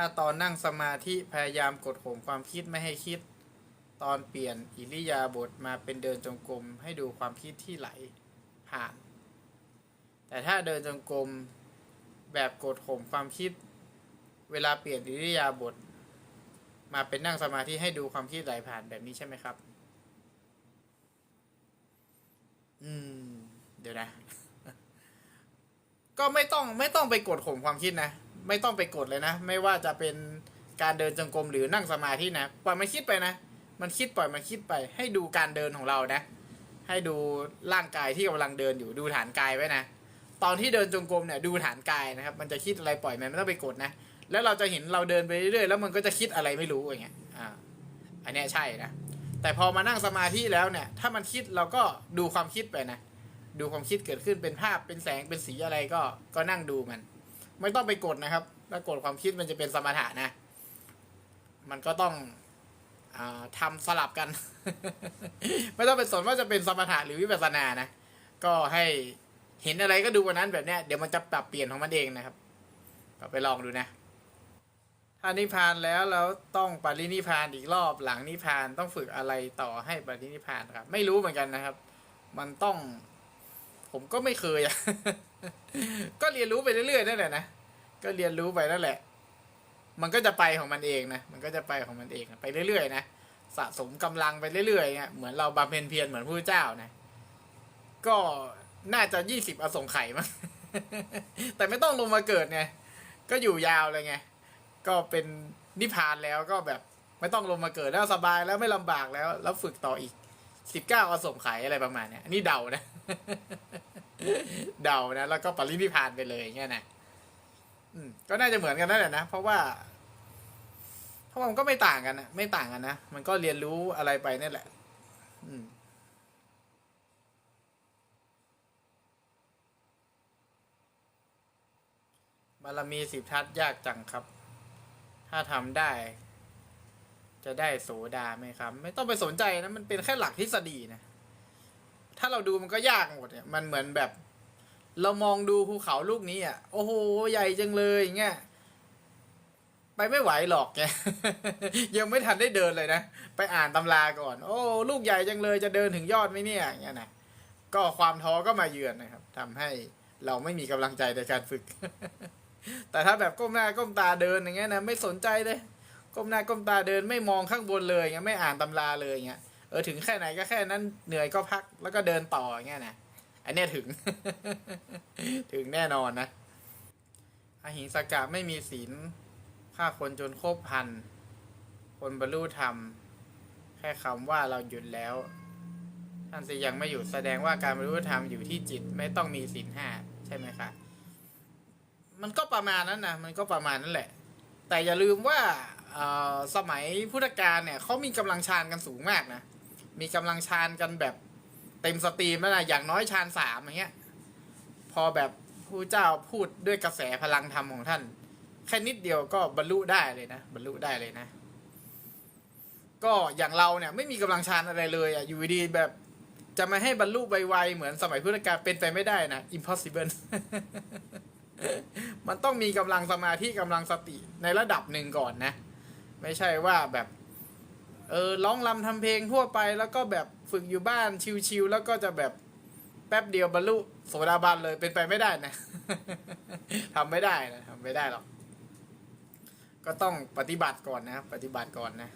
ถ้าตอนนั่งสมาธิพยายามกดข่มความคิดไม่ให้คิด ตอนเปลี่ยนอิริยาบถมาเป็นเดินจงกรมให้ดูความคิดที่ไหลผ่าน แต่ถ้าเดินจงกรมแบบกดข่มความคิด เวลาเปลี่ยนอิริยาบถมาเป็นนั่งสมาธิให้ดูความคิดไหลผ่านแบบนี้ใช่ไหมครับ อืม เดี๋ยวนะ ก็ไม่ต้องไม่ต้องไปกดข่มความคิดนะ ไม่ต้องไปกดเลยนะ ไม่ว่าจะเป็นการเดินจงกรมหรือนั่งสมาธินะปล่อยมันคิดไปนะ มันคิดปล่อยมันคิดไป ให้ดูการเดินของเรานะ ให้ดูร่างกายที่กำลังเดินอยู่ดูฐานกายไว้นะ ตอนที่เดินจงกรมเนี่ยดูฐานกายนะครับ มันจะคิดอะไรปล่อยมันไม่ต้องไปกดนะ แล้วเราจะเห็นเราเดินไปเรื่อยๆแล้วมันก็จะคิดอะไรไม่รู้อย่างเงี้ย อ่า อันนี้ใช่นะ แต่พอมานั่งสมาธิแล้วเนี่ย ถ้ามันคิดเราก็ดูความคิดไปนะ ดูความคิดเกิดขึ้นเป็นภาพเป็นแสงเป็นสีอะไรก็ก็นั่งดูมัน ไม่ต้องไปกดนะครับ ถ้ากดความคิดมันจะเป็นสมถะนะ มันก็ต้องอาทำสลับกัน ไม่ต้องเป็นสนว่าจะเป็นสมถะหรือวิปัสสนานะ ก็ให้เห็นอะไรก็ดูวันนั้นแบบเนี้ยเดี๋ยวมันจะปรับเปลี่ยนของมันเองนะครับกไปลองดูนะ ถ้านิพานแล้วแล้วต้องปรินิพานอีกรอบหลังนิพานต้องฝึกอะไรต่อให้ปรินิพพานครับ ไม่รู้เหมือนกันนะครับ มันต้อง ผมก็ไม่เคยอะ ก็เรียนรู้ไปเรื่อยๆนั่นแหละนะก็เรียนรู้ไปนั่นแหละ มันก็จะไปของมันเองนะมันก็จะไปของมันเองไปเรื่อยๆนะสะสมกำลังไปเรื่อยๆเนี่ยเหมือนเราบำเพ็ญเพียรเหมือนพระเจ้านะก็น่าจะยี่สิบอสงไขยมั้งแต่ไม่ต้องลงมาเกิดไงก็อยู่ยาวเลยไงก็เป็นนิพพานแล้วก็แบบไม่ต้องลงมาเกิดแล้วสบายแล้วไม่ลำบากแล้ว แล้วฝึกต่ออีกสิบเก้าอสงไขยอะไรประมาณเนี้ยนนี้เดานะ เดานะ แล้วก็ปรินิพานไปเลยเงี้ยนะอืมก็น่าจะเหมือนกันนั่นแหละนะ เพราะว่า เพราะมันก็ไม่ต่างกันนะไม่ต่างกันนะ มันก็เรียนรู้อะไรไปนั่แหละ อืมบารมีสิบทัศยากจังครับ ถ้าทำได้ จะได้โสดาไหมครับ ไม่ต้องไปสนใจนะ มันเป็นแค่หลักทฤษฎีนะ ถ้าเราดูมันก็ยากหมดเนี่ย มันเหมือนแบบ เรามองดูภูเขาลูกนี้อะ โอ้โห ใหญ่จังเลยอย่างเงี้ยไปไม่ไหวหรอกแกยังไม่ทันได้เดินเลยนะ ไปอ่านตำราก่อน โอ้ ลูกใหญ่จังเลยจะเดินถึงยอดไหมเนี่ยอย่างเงี้ยนะก็ความท้อก็มาเยือนนะครับทำให้เราไม่มีกำลังใจในการฝึก แต่ถ้าแบบก้มหน้าก้มตาเดินอย่างเงี้ยนะไม่สนใจเลย ก้มหน้าก้มตาเดินไม่มองข้างบนเลยอย่างเงี้ยไม่อ่านตำราเลยอย่างเงี้ยเออถึงแค่ไหนก็แค่นั้นเหนื่อยก็พักแล้วก็เดินต่ออย่างเงี้ยนะอันเนี้ยถึง ถึงแน่นอนนะอหิงสกะไม่มีศีลฆ่าคนจนครบพัน คนบรรลุธรรม แค่คำว่าเราหยุดแล้ว ท่านสิยังไม่หยุดแสดงว่าการบรรลุธรรมอยู่ที่จิตไม่ต้องมีศีลห้าใช่ไหมคะ มันก็ประมาณนั้นนะมันก็ประมาณนั้นแหละ แต่อย่าลืมว่าสมัยพุทธกาลเนี่ยเขามีกำลังฌานกันสูงมากนะ มีกำลังฌานกันแบบเต็มสตรีมแล้วนะอย่างน้อยฌานสามอย่างเงี้ย พอแบบผู้เจ้าพูดด้วยกระแสพลังธรรมของท่าน แค่นิดเดียวก็บรรลุได้เลยนะบรรลุได้เลยนะ ก็อย่างเราเนี่ยไม่มีกำลังฌานอะไรเลยอะอยู่ดีๆแบบจะมาให้บรรลุไวๆเหมือนสมัยพุทธกาลเป็นไปไม่ได้นะ impossible มันต้องมีกำลังสมาธิกำลังสติในระดับหนึ่งก่อนนะ ไม่ใช่ว่าแบบ เออร้องรำทำเพลงทั่วไปแล้วก็แบบฝึกอยู่บ้านชิวๆแล้วก็จะแบบ แป๊บเดียวบรรลุโสดาบันเลยเป็นไปไม่ได้นะทำไม่ได้นะทำไม่ได้หรอก ก็ต้องปฏิบัติก่อนนะ ปฏิบัติก่อนนะ